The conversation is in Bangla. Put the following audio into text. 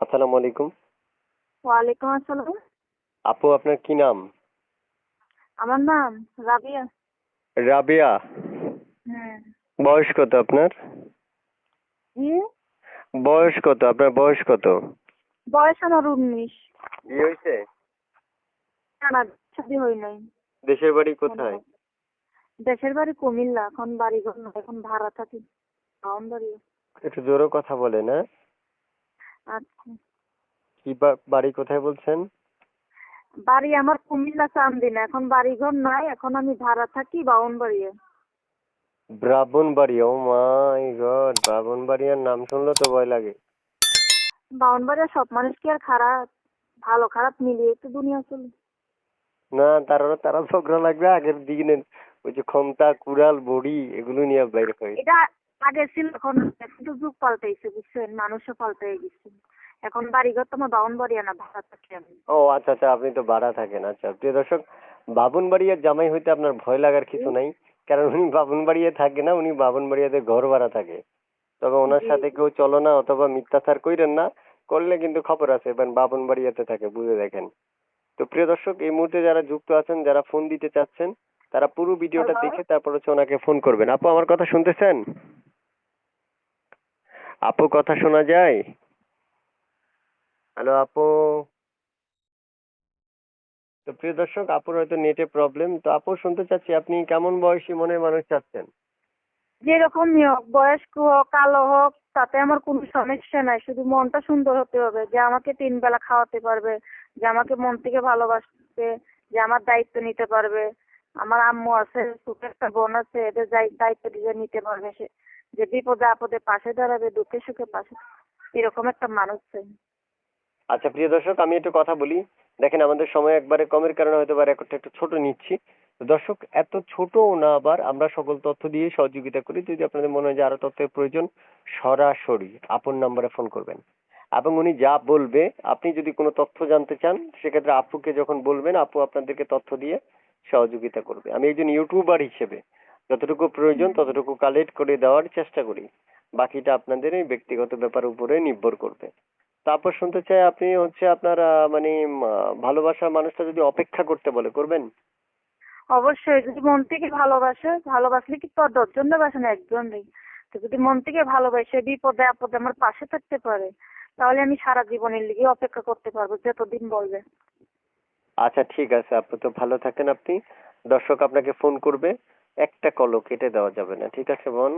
আসসালামু আলাইকুম। ওয়ালাইকুম আসসালাম। আপু আপনার কি নাম? আমার নাম রাবিয়া। রাবেয়া? হুম বয়স কত আপনার? বয়স কত? আপনার বয়স কত? বয়স আমার উনিশ। বিয়ে হয়েছে? না না শাদি হই নাই। দেশের বাড়ি কোথায়? দেশের বাড়ি কুমিল্লা এখন বাড়ি না এখন ভাড়া থাকি একটু জোরে কথা বলেন হ্যাঁ? আচ্ছা। কি বাড়ি কোথায় বলছেন? বাড়ি আমার কুমিল্লা চান্দিনা। এখন বাড়ি ঘর নাই এখন আমি ভাড়া থাকি বাউন বাড়ি ব্রাহ্মণবাড়ি ও মাই গড ব্রাহ্মণবাড়িয়ার নাম শুনলে তো ভয় লাগে। বাউন বাড়ি সব মানুষ কি আর খারাপ? ভালো খারাপ মিলিয়ে তো দুনিয়া চলে। না তারা তারা ঝগড়া লাগবে আগের দিনের। ওই যে ক্ষমতা কুড়াল বড়ি এগুলো নিয়ে বাইর হয়। এটা আগে ছিল এখন কিন্তু যুগ পাল্টাইছে বুঝছেন? মানুষও পাল্টাই গেছে। এখন বাড়ি ঘর তোমার বাউন বাড়ি না ভাড়া থাকি আমি। ও আচ্ছা আচ্ছা আপনি তো ভাড়া থাকেন আচ্ছা। প্রিয় দর্শক বাবুনবাড়িয়ার জামাই হইতে আপনার ভয় লাগার কিছু নাই কারণ উনি বাবুনবাড়িয়া থাকে না উনি বাবুনবাড়িয়াতে ঘর ভাড়া থাকে। তবে ওনার সাথে কেউ চলো না অথবা মিথ্যাচার কইরেন না করলে কিন্তু খবর আছে এবার বাবুনবাড়িয়াতে থাকে বুঝে দেখেন। তো প্রিয় দর্শক এই মুহূর্তে যারা যুক্ত আছেন যারা ফোন দিতে চাচ্ছেন তারা পুরো ভিডিওটা। দেখে তারপর হচ্ছে ওনাকে ফোন করবেন। আপু আমার কথা শুনতেছেন? আপু, কথা শোনা যায়? হ্যালো, আপু। তো প্রিয় দর্শক, আপুর হয়তো নেটে প্রবলেম তো আপু, শুনতে চাচ্ছি, আপনি কেমন বয়সী মনের মানুষ চাচ্ছেন? যেরকমই হোক বয়স্ক হোক, কালো হোক, তাতে আমার কোনো সমস্যা নাই। শুধু মনটা সুন্দর হতে হবে, যে আমাকে তিন বেলা খাওয়াতে পারবে, যে আমাকে মন থেকে ভালোবাসবে, যে আমার দায়িত্ব নিতে পারবে। আমার আম্মু আছে, ছোট একটা বোন আছে, এদের দায়িত্ব দিয়ে নিতে পারবে সে। যে বিপদে আপদে পাশে দাঁড়াবে, দুঃখে সুখে পাশে এরকম একটা মানুষ চাই। আচ্ছা প্রিয় দর্শক, আমি একটু কথা বলি। দেখেন, আমাদের সময় একবারে কমের কারণে হয়তো বা রেকর্ডটা একটু ছোট নিচ্ছি। দর্শক, এত ছোট না আবার আমরা সকল তথ্য দিয়ে সহযোগিতা করি। যদি আপনাদের মনে হয় যে আরও তথ্যের প্রয়োজন, সরাসরি আপন নাম্বারে ফোন করবেন। এবং উনি যা বলবে, আপনি যদি কোনো তথ্য জানতে চান, সেক্ষেত্রে আপুকে যখন বলবেন, আপু আপনাদেরকে তথ্য দিয়ে সহযোগিতা করবে। আমি একজন ইউটিউবার হিসেবে যতটুকু প্রয়োজন ততটুকু কালেক্ট করে দেওয়ার চেষ্টা করি। বাকিটা আপনাদের এই ব্যক্তিগত ব্যাপার উপরে নির্ভর করবে। তারপর শুনতে চাই আপনি হচ্ছে আপনার মানে ভালোবাসার মানুষটা যদি অপেক্ষা করতে বলে করবেন? অবশ্যই। যদি মন থেকে ভালোবাসে ভালোবাসলে কি তোর দশজন বাসে না একজন নেই। যদি মন থেকে ভালোবাসে বিপদে আপদে আমার পাশে থাকতে পারে তাহলে আমি সারা জীবনের লিগে অপেক্ষা করতে পারব যতদিন বলবে। আচ্ছা ঠিক আছে। আপু তো ভালো থাকেন আপনি। দর্শক আপনাকে ফোন করবে। একটা কলও কেটে দেওয়া যাবে না ঠিক আছে বোন?